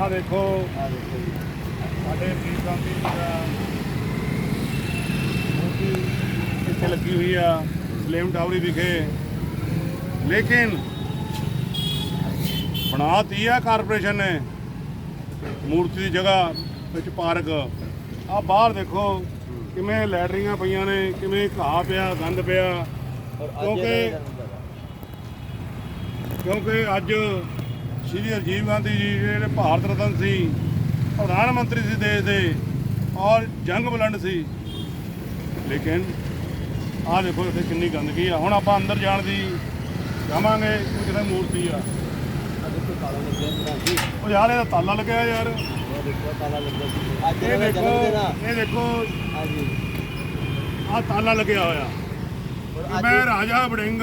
ਆ ਦੇਖੋ। ਸਾਡੇ ਰਾਜੀਵ ਗਾਂਧੀ ਜੀ ਦਾ ਮੂਰਤੀ ਇੱਥੇ ਲੱਗੀ ਹੋਈ ਆ ਸਲੇਮ ਟਾਵਰੀ ਵਿਖੇ। ਲੇਕਿਨ ਬਣਾਤੀ ਆ ਕਾਰਪੋਰੇਸ਼ਨ ਨੇ ਮੂਰਤੀ ਦੀ ਜਗ੍ਹਾ ਵਿੱਚ ਪਾਰਕ। ਆ ਬਾਹਰ ਦੇਖੋ ਕਿਵੇਂ ਲੈਟਰੀਆਂ ਪਈਆਂ ਨੇ ਕਿਵੇਂ ਘਾਹ ਪਿਆ ਗੰਦ ਪਿਆ। ਕਿਉਂਕਿ। ਕਿਉਂਕਿ ਅੱਜ ਸ਼੍ਰੀ ਰਾਜੀਵ ਗਾਂਧੀ ਜੀ ਜਿਹੜੇ ਭਾਰਤ ਰਤਨ ਸੀ ਪ੍ਰਧਾਨ ਮੰਤਰੀ ਸੀ ਦੇਸ਼ ਦੇ ਔਰ ਜੰਗ ਬਲੰਡ ਸੀ। ਲੇਕਿਨ ਆਹ ਦੇਖੋ ਇੱਥੇ ਕਿੰਨੀ ਗੰਦਗੀ ਆ। ਹੁਣ ਆਪਾਂ ਅੰਦਰ ਜਾਣ ਦੀ ਜਾਵਾਂਗੇ ਕੋਈ ਕਿਤੇ ਮੂਰਤੀ ਆ। ਉਹ ਯਾਰ ਇਹਦਾ ਤਾਲਾ ਲੱਗਿਆ ਯਾਰ। ਇਹ ਦੇਖੋ ਇਹ ਦੇਖੋ ਆ ਤਾਲਾ ਲੱਗਿਆ ਹੋਇਆ। ਮੈਂ ਰਾਜਾ ਵੜਿੰਗ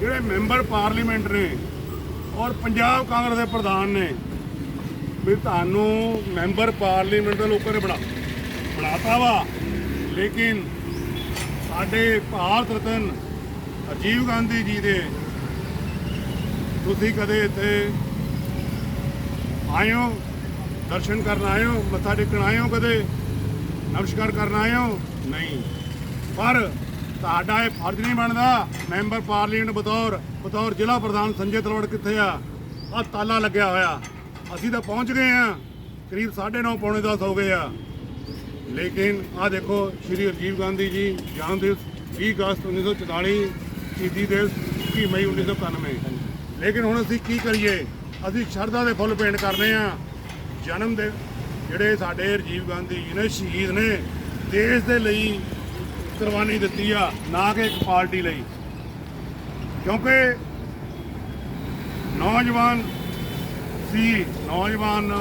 ਜਿਹੜੇ ਮੈਂਬਰ ਪਾਰਲੀਮੈਂਟ ਨੇ ਔਰ ਪੰਜਾਬ ਕਾਂਗਰਸ ਦੇ ਪ੍ਰਧਾਨ ਨੇ ਵੀ ਤੁਹਾਨੂੰ ਮੈਂਬਰ ਪਾਰਲੀਮੈਂਟ ਦੇ ਲੋਕਾਂ ਨੇ ਬਣਾ, ਬਣਾਤਾ ਵਾ। ਲੇਕਿਨ ਸਾਡੇ ਭਾਰਤ ਰਤਨ ਰਾਜੀਵ ਗਾਂਧੀ ਜੀ ਦੇ ਤੁਸੀਂ ਕਦੇ ਇੱਥੇ ਆਇਓ, ਦਰਸ਼ਨ ਕਰਨ ਆਇਓ, ਮੱਥਾ ਟੇਕਣ ਆਇਓ ਕਦੇ, ਨਮਸਕਾਰ ਕਰਨ ਆਇਓ? ਨਹੀਂ। ਪਰ ਤੁਹਾਡਾ ਇਹ ਫਰਜ਼ ਨਹੀਂ ਬਣਦਾ ਮੈਂਬਰ ਪਾਰਲੀਮੈਂਟ ਬਤੌਰ ਬਤੌਰ ਜ਼ਿਲ੍ਹਾ ਪ੍ਰਧਾਨ ਸੰਜੇ ਤਲਵੜ ਕਿੱਥੇ ਆ? ਆ ਤਾਲਾ ਲੱਗਿਆ ਹੋਇਆ। ਅਸੀਂ ਤਾਂ ਪਹੁੰਚ ਗਏ ਆ ਕਰੀਬ 9:30 ਪੌਣੇ 10 ਹੋ ਗਏ ਆ। ਲੇਕਿਨ ਆ ਦੇਖੋ, ਸ਼੍ਰੀ ਰਾਜੀਵ ਗਾਂਧੀ ਜੀ ਜਨਮ ਦਿਵਸ 20 ਅਗਸਤ 1944 ਸ਼ਹੀਦੀ ਦਿਵਸ 21 ਮਈ 1991 ਲੇਕਿਨ ਹੁਣ ਅਸੀਂ ਕੀ ਕਰੀਏ? ਅਸੀਂ ਸ਼ਰਧਾ ਦੇ ਫੁੱਲ ਭੇਂਟ ਕਰਨੇ ਆ। ਜਨਮ ਦੇ ਜਿਹੜੇ ਸਾਡੇ ਰਾਜੀਵ ਗਾਂਧੀ ਜੀ ਨੇ ਸ਼ਹੀਦ ਨੇ, ਦੇਸ਼ ਦੇ ਲਈ ਕੁਰਬਾਨੀ ਦਿੱਤੀ ਆ, ਨਾ ਕਿ ਇੱਕ ਪਾਰਟੀ ਲਈ। ਕਿਉਂਕਿ ਨੌਜਵਾਨ ਸੀ, ਨੌਜਵਾਨ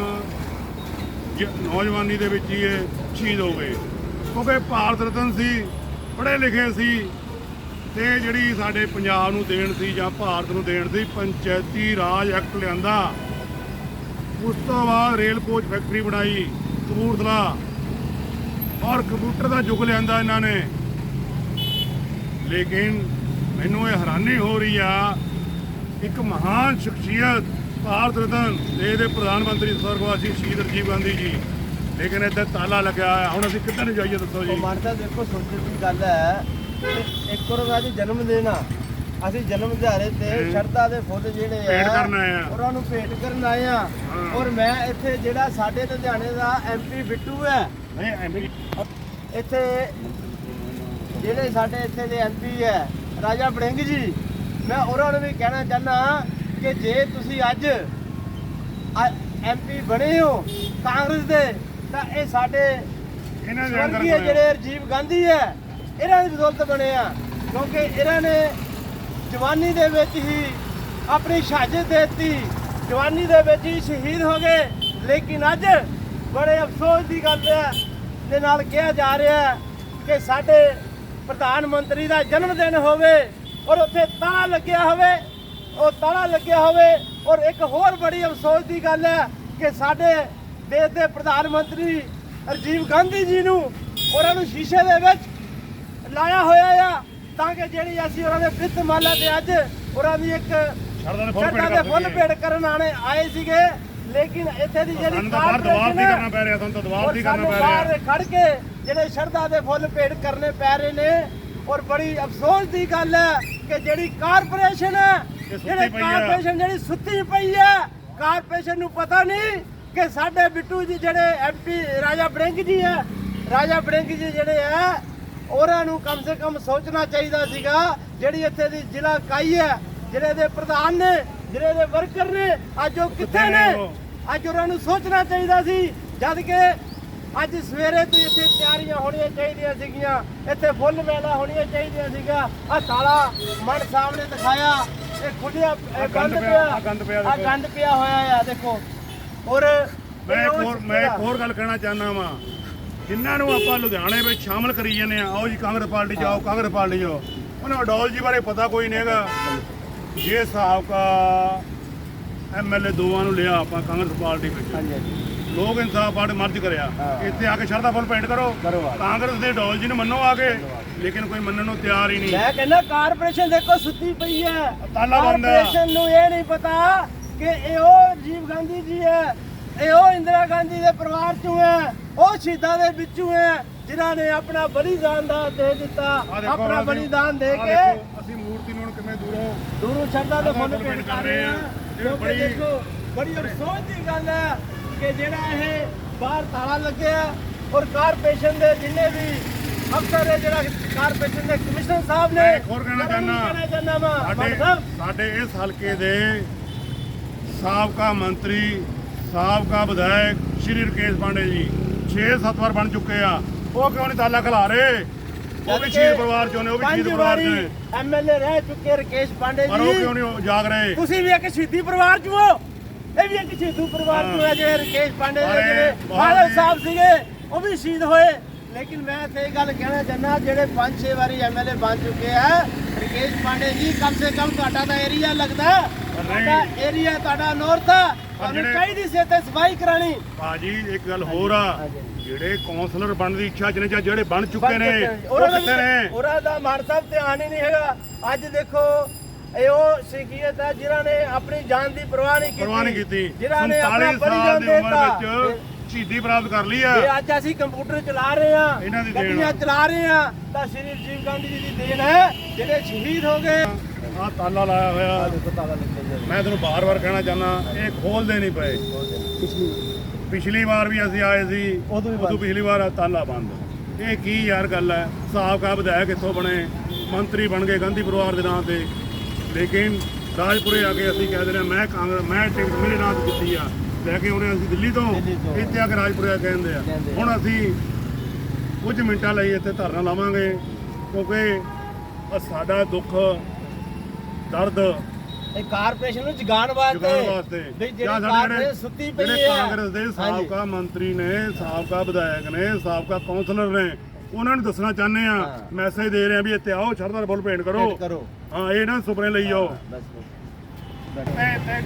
ਨੌਜਵਾਨੀ ਦੇ ਵਿੱਚ ਹੀ ਇਹ ਸ਼ਹੀਦ ਹੋ ਗਏ। ਕਿਉਂਕਿ ਭਾਰਤ ਰਤਨ ਸੀ, ਪੜ੍ਹੇ ਲਿਖੇ ਸੀ ਤੇ ਜਿਹੜੀ ਸਾਡੇ ਪੰਜਾਬ ਨੂੰ ਦੇਣ ਸੀ ਜਾਂ ਭਾਰਤ ਨੂੰ ਦੇਣ ਸੀ, ਪੰਚਾਇਤੀ ਰਾਜ ਐਕਟ ਲਿਆਂਦਾ। ਉਸ ਤੋਂ ਬਾਅਦ ਰੇਲ ਕੋਚ ਫੈਕਟਰੀ ਬਣਾਈ, ਕਪੂਰਥਲਾ। ਔਰ ਕੰਪਿਊਟਰ ਦਾ ਯੁੱਗ ਲਿਆਂਦਾ ਇਹਨਾਂ ਨੇ। ਲੇਕਿਨ ਮੈਨੂੰ ਇਹ ਹੈਰਾਨੀ ਹੋ ਰਹੀ ਆ ਇੱਕ ਮਹਾਨ ਸ਼ਖਸੀਅਤ ਭਾਰਤ ਰਤਨ ਦੇਸ਼ ਦੇ ਪ੍ਰਧਾਨ ਮੰਤਰੀ ਸਵਰਗਵਾਸੀ ਸ਼ਹੀਦ ਰਾਜੀਵ ਗਾਂਧੀ ਜੀ ਲੇਕਿਨ ਇੱਥੇ ਤਾਲਾ ਲੱਗਿਆ ਹੋਇਆ ਹੁਣ ਅਸੀਂ ਕਿੱਧਰ ਨੂੰ ਜਾਈਏ ਦੱਸੋ ਜੀ ਮਾਨਤਾ ਦੇਖੋ ਸੋਚਣ ਦੀ ਗੱਲ ਹੈ ਇੱਕ ਵਾਰ ਅੱਜ ਜਨਮ ਦਿਨ ਆ ਅਸੀਂ ਜਨਮ ਦਿਹਾੜੇ ਤੇ। ਸ਼ਰਧਾ ਦੇ ਫੁੱਲ ਜਿਹੜੇ ਆ ਭੇਟ ਕਰਨ ਆਏ ਆ। ਉਹਨਾਂ ਨੂੰ ਭੇਟ ਕਰਨ ਆਏ ਆ। ਔਰ ਮੈਂ ਇੱਥੇ ਜਿਹੜਾ ਸਾਡੇ ਲੁਧਿਆਣੇ ਦਾ ਐਮਪੀ ਬਿੱਟੂ ਹੈ ਇੱਥੇ ਜਿਹੜੇ ਸਾਡੇ ਇੱਥੇ ਦੇ ਐਮਪੀ ਹੈ ਰਾਜਾ ਬੜਿੰਗ ਜੀ ਮੈਂ ਉਹਨਾਂ ਨੂੰ ਵੀ ਕਹਿਣਾ ਚਾਹਨਾ ਕਿ ਜੇ ਤੁਸੀਂ ਅੱਜ ਐਮਪੀ ਬਣੇ ਹੋ ਕਾਂਗਰਸ ਦੇ ਤਾਂ ਇਹ ਸਾਡੇ ਇਹਨਾਂ ਦੇ ਅੰਦਰ ਜਿਹੜੇ ਰਾਜੀਵ ਗਾਂਧੀ ਹੈ ਇਹਨਾਂ ਦੀ ਬਦੌਲਤ ਬਣੇ ਆ ਕਿਉਂਕਿ ਇਹਨਾਂ ਨੇ ਜਵਾਨੀ ਦੇ ਵਿੱਚ ਹੀ ਆਪਣੀ ਸ਼ਹਾਦਤ ਦਿੱਤੀ ਜਵਾਨੀ ਦੇ ਵਿੱਚ ਹੀ ਸ਼ਹੀਦ ਹੋ ਗਏ ਲੇਕਿਨ ਅੱਜ ਬੜੇ ਅਫਸੋਸ ਦੀ ਗੱਲ ਹੈ ਦੇ ਨਾਲ ਕਿਹਾ ਜਾ ਰਿਹਾ ਕਿ ਸਾਡੇ ਪ੍ਰਧਾਨ ਮੰਤਰੀ ਦਾ ਜਨਮ ਦਿਨ ਹੋਵੇ ਔਰ ਉੱਥੇ ਤਾਲਾ ਲੱਗਿਆ ਹੋਵੇ ਉਹ ਤਾਲਾ ਲੱਗਿਆ ਹੋਵੇ ਔਰ ਇੱਕ ਹੋਰ ਬੜੀ ਅਫਸੋਸ ਦੀ ਗੱਲ ਹੈ ਕਿ ਸਾਡੇ ਦੇਸ਼ ਦੇ ਪ੍ਰਧਾਨ ਮੰਤਰੀ ਰਾਜੀਵ ਗਾਂਧੀ ਜੀ ਨੂੰ ਉਹਨਾਂ ਨੂੰ ਸ਼ੀਸ਼ੇ ਦੇ ਵਿੱਚ ਲਾਇਆ ਹੋਇਆ ਆ ਤਾਂ ਕਿ ਜਿਹੜੀ ਅਸੀਂ ਉਹਨਾਂ ਦੇ ਪ੍ਰਿਤ ਮਾਲਾ ਤੇ ਅੱਜ ਉਹਨਾਂ ਦੀ ਇੱਕ ਸ਼ਰਧਾ ਦੇ ਫੁੱਲ ਭੇਟ ਕਰਨ ਆਣੇ ਆਏ ਸੀਗੇ ਲੇਕਿਨ ਇੱਥੇ ਦੀ ਜਿਹੜੀ ਸਾਨੂੰ ਕਾਰਪੋਰੇਸ਼ਨ ਹੈ, ਕਰਨਾ ਪੈ ਰਿਹਾ ਸਾਨੂੰ ਤਾਂ ਦਵਾਰ ਔਰ ਦੀ ਕਰਨਾ ਸਾਨੂੰ ਪੈ ਰਿਹਾ। ਖੜ ਕੇ ਜਿਹੜੇ ਸ਼ਰਧਾ ਦੇ ਫੁੱਲ ਭੇਟ ਕਰਨੇ ਪੈ ਰਹੇ ਨੇ ਔਰ ਬੜੀ ਅਫਸੋਸ ਦੀ ਗੱਲ ਹੈ ਕਿ ਜਿਹੜੀ ਕਾਰਪੋਰੇਸ਼ਨ ਹੈ ਜਿਹੜੇ। ਕਾਰਪੋਰੇਸ਼ਨ ਜਿਹੜੀ ਸੁੱਤੀ ਪਈ ਹੈ ਕਾਰਪੋਰੇਸ਼ਨ ਨੂੰ ਪਤਾ ਨਹੀਂ ਕਿ ਸਾਡੇ ਬਿੱਟੂ ਜੀ ਜਿਹੜੇ ਐਮਪੀ ਰਾਜਾ ਬੜਿੰਗ ਜੀ ਹੈ ਰਾਜਾ ਬੜਿੰਗ ਜੀ ਜਿਹੜੇ ਹੈ ਉਹਨਾਂ ਨੂੰ ਕਮ ਸੇ ਕਮ ਸੋਚਣਾ ਚਾਹੀਦਾ ਸੀਗਾ ਜਿਹੜੀ ਇੱਥੇ ਦੀ ਜ਼ਿਲ੍ਹਾ ਇਕਾਈ ਹੈ ਜਿਹੜੇ ਦੇ ਪ੍ਰਧਾਨ ਨੇ ਜਿਹੜੇ ਦੇ ਵਰਕਰ ਨੇ ਅੱਜ ਉਹ ਕਿੱਥੇ ਨੇ? ਅੱਜ ਉਹਨਾਂ ਨੂੰ ਸੋਚਣਾ ਚਾਹੀਦਾ ਸੀ ਜਦ ਕਿ ਅੱਜ ਸਵੇਰੇ ਤੋਂ ਇੱਥੇ ਤਿਆਰੀਆਂ ਹੋਣੀਆਂ ਚਾਹੀਦੀਆਂ ਸੀਗੀਆਂ। ਇੱਥੇ ਫੁੱਲ ਮੇਲਾ ਹੋਣੀਆਂ ਚਾਹੀਦੀਆਂ ਸੀਗਾ। ਆ ਤਾਲਾ ਮਨ ਸਾਹਮਣੇ ਦਿਖਾਇਆ। ਇਹ ਖੁੱਲਿਆ ਇਹ ਗੰਦ ਪਿਆ, ਗੰਦ ਪਿਆ ਦੇਖੋ। ਗੰਦ ਪਿਆ ਹੋਇਆ ਆ ਦੇਖੋ। ਔਰ ਮੈਂ ਇੱਕ ਹੋਰ ਮੈਂ ਇੱਕ ਹੋਰ ਗੱਲ ਕਹਿਣਾ ਚਾਹੁੰਦਾ ਵਾਂ। ਜਿਨ੍ਹਾਂ ਨੂੰ ਆਪਾਂ ਲੁਧਿਆਣੇ ਵਿੱਚ ਸ਼ਾਮਲ ਕਰੀ ਜਾਂਦੇ ਆ ਆਓ ਜੀ ਕਾਂਗਰਸ ਪਾਰਟੀ ਜਾਓ ਕਾਂਗਰਸ ਪਾਰਟੀ ਜਾਓ ਉਹਨਾਂ ਅਡੋਲ ਜੀ ਬਾਰੇ ਪਤਾ ਕੋਈ ਨਹੀਂ ਹੈਗਾ। ਜੇ ਸਾਬਕਾ ਐਮਐਲਏ ਦੋਵਾਂ ਨੂੰ ਲਿਆ ਆਪਾਂ ਕਾਂਗਰਸ ਪਾਰਟੀ ਵਿੱਚ। ਹਾਂਜੀ ਹਾਂਜੀ। ਲੋਕ ਇਨਸਾਫ ਪਾਰਟੀ ਮਰਜ ਕਰਿਆ। ਇੱਥੇ ਆ ਕੇ ਸ਼ਰਧਾ ਫੁੱਲ ਪੇਂਟ ਕਰੋ। ਕਾਂਗਰਸ ਦੇ ਡੋਲ ਜੀ ਨੂੰ ਮੰਨੋ ਆ ਕੇ ਲੇਕਿਨ ਕੋਈ ਮੰਨਣ ਨੂੰ ਤਿਆਰ ਹੀ ਨਹੀਂ। ਮੈਂ ਕਹਿੰਦਾ ਕਾਰਪੋਰੇਸ਼ਨ ਦੇਖੋ ਸੁੱਤੀ ਪਈ ਹੈ। ਕਾਰਪੋਰੇਸ਼ਨ ਨੂੰ ਇਹ ਨਹੀਂ ਪਤਾ ਕਿ ਇਹ ਉਹ ਰਾਜੀਵ ਗਾਂਧੀ ਜੀ ਹੈ ਇਹ ਉਹ ਇੰਦਰਾ ਗਾਂਧੀ ਦੇ ਪਰਿਵਾਰ ਚੋਂ ਹੈ ਉਹ ਸ਼ਹੀਦਾਂ ਦੇ ਵਿੱਚੋਂ ਹੈ ਜਿਨ੍ਹਾਂ ਨੇ ਆਪਣਾ ਬਲੀਦਾਨ ਦਾ ਦੇ ਦਿੱਤਾ। ਆਪਣਾ ਬਲੀਦਾਨ ਦੇ ਕੇ ਅਸੀਂ ਮੂਰਤੀ ਨੂੰ ਕਿਵੇਂ ਦੂਰੋਂ ਦੂਰੋਂ ਸ਼ਰਧਾ ਦੇ ਫੁੱਲ ਭੇਟ ਭੇਟ ਕਰ ਰਹੇ ਆ ਬੜੀ- ਬੜੀ ਅਫਸੋਸ ਦੀ ਗੱਲ ਹੈ ਕਿ ਜਿਹੜਾ ਇਹ ਬਾਹਰ ਤਾਲਾ ਲੱਗਿਆ ਔਰ ਕਾਰਪੋਰੇਸ਼ਨ ਦੇ ਜਿੰਨੇ ਵੀ ਅਫਸਰ ਹੈ ਜਿਹੜਾ ਕਾਰਪੋਰੇਸ਼ਨ ਦੇ ਕਮਿਸ਼ਨਰ ਸਾਹਿਬ ਨੇ ਮੈਂ ਹੋਰ ਕਹਿਣਾ ਚਾਹੁੰਦਾ। ਸਾਡੇ ਇਸ ਹਲਕੇ ਦੇ ਸਾਬਕਾ ਮੰਤਰੀ ਸਾਬਕਾ ਵਿਧਾਇਕ ਸ਼੍ਰੀ ਰਕੇਸ਼ ਪਾਂਡੇ ਜੀ 6-7 ਵਾਰ ਬਣ ਚੁੱਕੇ ਆ। ਉਹ ਕਿਉਂ ਨਹੀਂ ਤਾਲਾ ਖਿਲਾ ਰਹੇ? ਉਹ ਵੀ ਸ਼ਹੀਦ ਪਰਿਵਾਰ ਚੋਂ ਨੇ ਉਹ ਵੀ ਸ਼ਹੀਦ ਪਰਿਵਾਰ ਵਾਰੀ ਚੋਂ ਐਮਐਲਏ ਰਹਿ ਚੁੱਕੇ ਰਕੇਸ਼ ਪਾਂਡੇ ਪਰ ਉਹ ਕਿਉਂ ਜੀ ਨਹੀਂ ਜਾਗ ਰਹੇ? ਤੁਸੀਂ ਵੀ ਇੱਕ ਸ਼ਹੀਦੀ ਪਰਿਵਾਰ ਚੋਂ ਹੋ। ਇਹ ਵੀ ਇੱਕ ਸ਼ਹੀਦੂ ਪਰਿਵਾਰ ਚੋਂ ਹੈ ਜਿਹੜੇ ਰਕੇਸ਼ ਪਾਂਡੇ ਦੇ ਅਰੇ, ਜਿਹੜੇ ਬਾਹਰ ਬਾਦਲ ਜੀ। ਸਾਹਿਬ ਸੀਗੇ ਉਹ ਵੀ ਸ਼ਹੀਦ ਹੋਏ। ਲੇਕਿਨ ਮੈਂ ਤੇ ਇਹ ਗੱਲ ਕਹਿਣਾ ਚਾਹੁੰਦਾ ਜਿਹੜੇ 5-6 ਵਾਰੀ ਐਮਐਲਏ ਬਣ ਚੁੱਕੇ ਆ ਰਕੇਸ਼ ਪਾਂਡੇ ਜੀ ਕਮ ਸੇ ਕਮ ਤੁਹਾਡਾ ਤਾਂ ਏਰੀਆ ਲੱਗਦਾ। ਤੁਹਾਡਾ ਏਰੀਆ ਤੁਹਾਡਾ ਨੌਰਥ ਆ। ਤੁਹਾਨੂੰ ਜਿਹੜੇ- ਚਾਹੀਦੀ ਸੀ ਤੇ ਸਫ਼ਾਈ ਕਰਾਣੀ ਬਾਜੀ ਇੱਕ ਗੱਲ ਹੋਰ ਆ। ਹਾਂਜੀ। ਜਿਹੜੇ ਕੌਂਸਲਰ ਬਣਨ ਦੀ ਇੱਛਾ ਜਿਹਨੇ ਜਿਹੜੇ ਬਣ ਚੁੱਕੇ ਨੇ? ਉਹਨਾਂ ਦਾ ਮਾਨ ਸਾਹਿਬ ਧਿਆਨ ਹੀ ਨਹੀਂ ਹੈਗਾ। ਅੱਜ ਦੇਖੋ ਇਹ ਉਹ ਸਿੱਖੀਅਤ ਹੈ ਜਿਨ੍ਹਾਂ ਨੇ ਆਪਣੀ ਜਾਨ ਦੀ ਪਰਵਾਹ ਨਹੀਂ ਕੀਤੀ। ਪਰਵਾਹ ਨਹੀਂ ਕੀਤੀ। ਜਿਨ੍ਹਾਂ ਨੇ ਆਪਣਾ 47 ਸਾਲ ਦੀ ਉਮਰ ਵਿੱਚ ਸ਼ਹੀਦੀ ਪ੍ਰਾਪਤ ਕਰ ਲਈ ਆ। ਇਹ ਅੱਜ ਅਸੀਂ ਕੰਪਿਊਟਰ ਚਲਾ ਰਹੇ ਆ ਇਹਨਾਂ ਦੀ ਦੇਣ। ਚਲਾ ਰਹੇ ਆ ਤਾਂ ਸ਼੍ਰੀ ਰਾਜੀਵ ਗਾਂਧੀ ਜੀ ਦੀ ਦੇਣ ਹੈ ਜਿਹੜੇ ਸ਼ਹੀਦ ਹੋ ਗਏ। ਆ ਤਾਲਾ ਲਾਇਆ ਹੋਇਆ। ਮੈਂ ਤੁਹਾਨੂੰ ਬਾਰ-ਬਾਰ ਕਹਿਣਾ ਚਾਹੁੰਦਾ ਇਹ ਖੋਲਦੇ ਨਹੀਂ ਪਏ। ਪਿਛਲੀ ਵਾਰ। ਵੀ ਅਸੀਂ ਆਏ ਸੀ ਉਦੋਂ ਪਿਛਲੀ ਵਾਰ ਤਾਲਾ ਬੰਦ। ਇਹ ਕੀ ਯਾਰ ਗੱਲ ਹੈ? ਸਾਬਕਾ ਵਿਧਾਇਕ ਇੱਥੋਂ ਬਣੇ? ਮੰਤਰੀ ਬਣ ਗਏ ਗਾਂਧੀ ਪਰਿਵਾਰ ਦੇ ਨਾਂ ਤੇ। ਲੇਕਿਨ ਰਾਜਪੁਰੇ ਆ ਕੇ ਅਸੀਂ ਕਹਿ ਦਿੰਦੇ ਮੈਂ ਕਾਂਗਰਸ ਮੈਂ ਟਿਕਟ ਮੇਰੇ ਨਾਂ ਤੇ ਦਿੱਤੀ ਆ ਲੈ ਕੇ ਆਉਣੇ ਅਸੀਂ ਦਿੱਲੀ ਤੋਂ। ਇੱਥੇ ਆ ਕੇ ਰਾਜਪੁਰੇ ਆ ਕਹਿੰਦੇ ਆ। ਹੁਣ ਅਸੀਂ ਕੁਝ ਮਿੰਟਾਂ ਲਈ ਇੱਥੇ ਧਰਨਾ ਲਾਵਾਂਗੇ ਕਿਉਂਕਿ ਸਾਡਾ ਦੁੱਖ ਦਰਦ ਇਹ ਕਾਰਪੋਰੇਸ਼ਨ ਨੂੰ ਜਗਾਉਣ ਵਾਸਤੇ ਜਾਂ ਸਾਡੇ ਸੁੱਤੀ ਪਈ ਹੈ ਕਾਂਗਰਸ ਦੇ। ਸਾਬਕਾ ਮੰਤਰੀ ਨੇ ਸਾਬਕਾ ਵਿਧਾਇਕ ਨੇ ਸਾਬਕਾ ਕੌਂਸਲਰ ਨੇ ਉਹਨਾਂ ਨੂੰ ਦੱਸਣਾ ਚਾਹੁੰਦੇ ਆ ਹਾਂ। ਮੈਸੇਜ ਦੇ ਰਹੇ ਆ ਵੀ ਇੱਥੇ ਆਓ ਸ਼ਰਧਾ ਫੁੱਲ ਭੇਂਟ ਕਰੋ। ਹਾਂ ਇਹ ਨਾ ਸੁਪਨੇ ਲਈ ਜਾਓ ਬਸ ਤੇ ਤੇ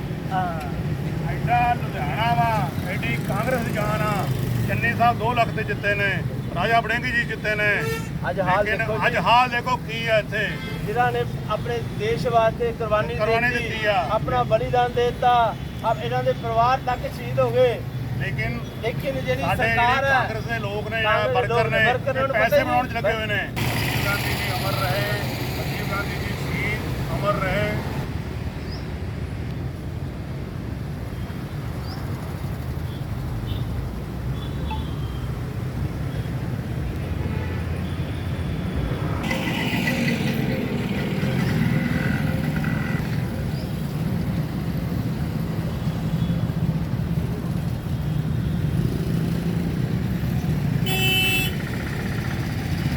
ਐਡਾ ਲੁਧਿਆਣਾ ਵਾ ਐਡੀ ਕਾਂਗਰਸ ਦੀ ਜਾਨ ਆ ਚੰਨੀ ਸਾਹਿਬ 2 ਲੱਖ ਤੇ ਜਿੱਤੇ ਨੇ ਰਾਜਾ ਬੜਿੰਗੀ ਜੀ ਜਿੱਤੇ ਨੇ ਅੱਜ ਹਾਲ ਲੇਕਿਨ ਦੇਖੋ ਅੱਜ ਜੀ। ਹਾਲ ਦੇਖੋ ਕੀ ਹੈ ਇੱਥੇ ਜਿਨ੍ਹਾਂ ਨੇ ਆਪਣੇ ਦੇਸ਼ ਵਾਸਤੇ ਕੁਰਬਾਨੀ ਕੁਰਬਾਨੀ ਦਿੱਤੀ ਦਿੱਤੀ ਆ। ਆਪਣਾ ਬਲੀਦਾਨ ਦੇ ਦਿੱਤਾ ਆਪ ਇਹਨਾਂ ਦੇ ਪਰਿਵਾਰ ਤੱਕ ਸ਼ਹੀਦ ਹੋ ਗਏ ਲੇਕਿਨ ਲੇਕਿਨ ਜਿਹੜੀ ਸਾਡੇ ਸਰਕਾਰ ਜਿਹੜੇ ਹੈ ਕਾਂਗਰਸ ਦੇ ਲੋਕ ਨੇ ਕਾਂਗਰਸ ਜਾਂ ਦੇ ਵਰਕਰ ਲੋਕ ਨੇ ਇਹ ਪੈਸੇ ਬਣਾਉਣ ਚ। ਲੱਗੇ ਹੋਏ ਨੇ ਰਾਜੀਵ ਗਾਂਧੀ ਜੀ ਅਮਰ ਰਹੇ ਰਾਜੀਵ ਗਾਂਧੀ ਜੀ ਸ਼ਹੀਦ ਅਮਰ ਰਹੇ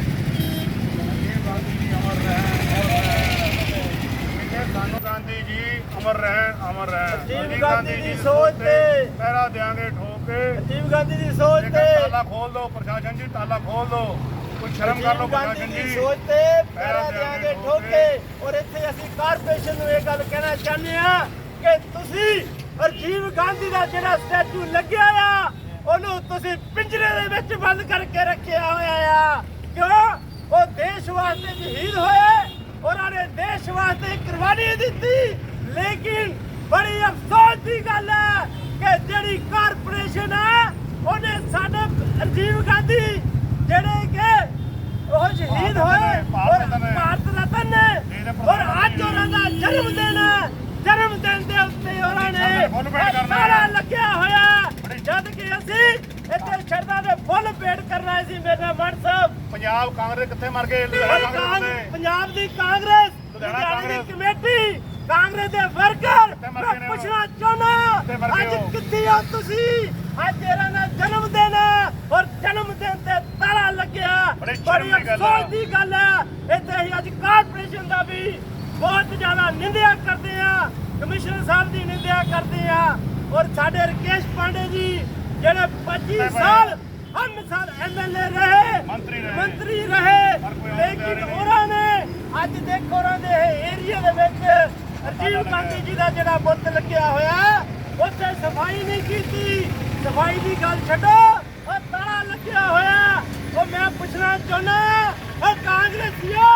ਰਾਜੀਵ ਗਾਂਧੀ ਜੀ ਅਮਰ ਰਹੇ ਇਹ ਸਾਨੂੰ ਗਾਂਧੀ ਜੀ ਅਮਰ ਰਹੇ ਅਮਰ ਰਹੇ ਰਾਜੀਵ ਗਾਂਧੀ ਦੀ ਸੋਚ ਤੇ ਪਹਿਰਾ ਦਿਆਂਗੇ ਠੋਕ ਕੇ। ਰਾਜੀਵ ਗਾਂਧੀ ਦੀ ਸੋਚ ਤੇ। ਤਾਲਾ ਖੋਲ ਦੋ ਪ੍ਰਸ਼ਾਸਨ ਜੀ ਤਾਲਾ ਖੋਲ ਦੋ। ਕੋਈ ਸ਼ਰਮ ਕਰ ਲੋ ਰਾਜੀਵ ਗਾਂਧੀ ਪ੍ਰਸ਼ਾਸਨ ਜੀ। ਸੋਚ ਤੇ ਪਹਿਰਾ ਦਿਆਂਗੇ ਠੋਕੇ ਔਰ ਇੱਥੇ ਅਸੀਂ ਕਾਰਪੋਰੇਸ਼ਨ ਨੂੰ ਇਹ ਗੱਲ ਕਹਿਣਾ ਚਾਹੁੰਦੇ ਆ ਕਿ ਤੁਸੀਂ ਰਾਜੀਵ ਗਾਂਧੀ ਦਾ ਜਿਹੜਾ ਸਟੈਚੂ ਲੱਗਿਆ ਆ ਉਹਨੂੰ ਤੁਸੀਂ ਪਿੰਜਰੇ ਦੇ ਵਿੱਚ ਬੰਦ ਕਰਕੇ ਰੱਖਿਆ ਹੋਇਆ ਆ। ਕਿਉਂ? ਉਹ ਦੇਸ਼ ਵਾਸਤੇ ਸ਼ਹੀਦ ਹੋਏ। ਉਹਨਾਂ ਨੇ ਦੇਸ਼ ਵਾਸਤੇ ਕੁਰਬਾਨੀ ਦਿੱਤੀ। ਲੇਕਿਨ ਬੜੀ ਅਫਸੋਸ ਦੀ ਗੱਲ ਹੈ ਕਿ ਜਿਹੜੀ ਕਾਰਪੋਰੇਸ਼ਨ ਹੈ ਉਹਨੇ ਸਾਡੇ ਰਾਜੀਵ ਗਾਂਧੀ ਜਿਹੜੇ ਕਿ ਉਹ ਸ਼ਹੀਦ ਹੋਏ ਔਰ। ਭਾਰਤ ਰਤਨ ਨੇ ਔਰ ਅੱਜ ਉਹਨਾਂ ਦਾ ਜਨਮ ਦਿਨ ਹੈ ਜਨਮ ਦਿਨ ਦੇ ਉੱਤੇ ਉਹਨਾਂ ਨੇ ਹੈ। ਲੱਗਿਆ ਹੋਇਆ ਜਦ ਕਿ ਅਸੀਂ ਇੱਥੇ ਸ਼ਰਧਾ ਦੇ ਫੁੱਲ ਭੇਟ ਕਰਨਾ ਸੀ ਮੇਰੇ ਮਨ ਸਾਹਿਬ ਪੰਜਾਬ ਕਾਂਗਰਸ ਕਿੱਥੇ ਮਰ ਗਏ ਪੰਜਾਬ ਦੀ ਕਾਂਗਰਸ ਲੁਧਿਆਣਾ ਲੁਧਿਆਣੇ ਦੀ ਕਾਂਗਰਸ। ਕਮੇਟੀ ਕਾਂਗਰਸ ਦੇ ਵਰਕਰ ਮੈਂ ਨੇ ਪੁੱਛਣਾ ਚਾਹੁੰਦਾ ਅੱਜ ਹੋ? ਕਿੱਥੇ ਹੋ ਤੁਸੀਂ ਅੱਜ ਇਹਨਾਂ ਦਾ ਜਨਮ ਦਿਨ ਹੈ ਔਰ ਜਨਮ ਦਿਨ ਤੇ ਤਾਲਾ ਲੱਗਿਆ ਬੜੀ। ਅਫਸੋਸ ਦੀ ਗੱਲ ਹੈ ਇੱਥੇ ਅਸੀਂ ਅੱਜ ਕਾਰਪੋਰੇਸ਼ਨ ਦਾ ਵੀ ਬਹੁਤ ਜ਼ਿਆਦਾ ਨਿੰਦਿਆ ਕਰਦੇ ਆ ਕਮਿਸ਼ਨਰ ਸਾਹਿਬ ਦੀ ਨਿੰਦਿਆ ਕਰਦੇ ਆ ਔਰ ਸਾਡੇ ਰਕੇਸ਼ ਪਾਂਡੇ ਜੀ ਜਿਹੜੇ 25 ਮੈਂ- ਸਾਲ ਹਮ ਸਾਲ ਐਮਐਲਏ ਰਹੇ ਮੰਤਰੀ ਰਹੇ। ਲੇਕਿਨ। ਉਹਨਾਂ ਨੇ ਅੱਜ ਦੇਖੋ ਉਹਨਾਂ ਦੇ ਏਰੀਆ ਦੇ ਵਿੱਚ ਰਾਜੀਵ ਗਾਂਧੀ ਜੀ ਦਾ ਜਿਹੜਾ ਬੁੱਤ ਲੱਗਿਆ ਹੋਇਆ ਉੱਥੇ ਸਫ਼ਾਈ ਨਹੀਂ ਕੀਤੀ। ਸਫ਼ਾਈ ਦੀ ਗੱਲ ਛੱਡੋ ਉਹ ਤਾਲਾ ਲੱਗਿਆ ਹੋਇਆ। ਉਹ ਮੈਂ ਪੁੱਛਣਾ ਚਾਹੁੰਦਾ ਉਹ ਕਾਂਗਰਸੀਓ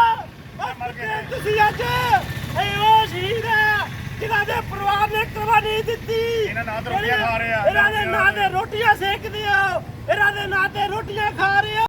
ਤੁਸੀਂ ਅੱਜ? ਇਹ ਉਹ ਸ਼ਹੀਦ ਹੈ ਜਿਨ੍ਹਾਂ ਦੇ ਪਰਿਵਾਰ ਨੇ ਕੁਰਬਾਨੀ ਦਿੱਤੀ। ਇਹਨਾਂ ਨਾਂ ਤੇ ਰੋਟੀਆਂ ਖਾ ਰਹੇ ਆ ਇਹਨਾਂ ਦੇ ਨਾਂ ਤੇ ਰੋਟੀਆਂ ਸੇਕਦੇ ਹੋ ਇਹਨਾਂ ਦੇ ਨਾਂ ਤੇ ਰੋਟੀਆਂ ਖਾ ਰਹੇ ਹੋ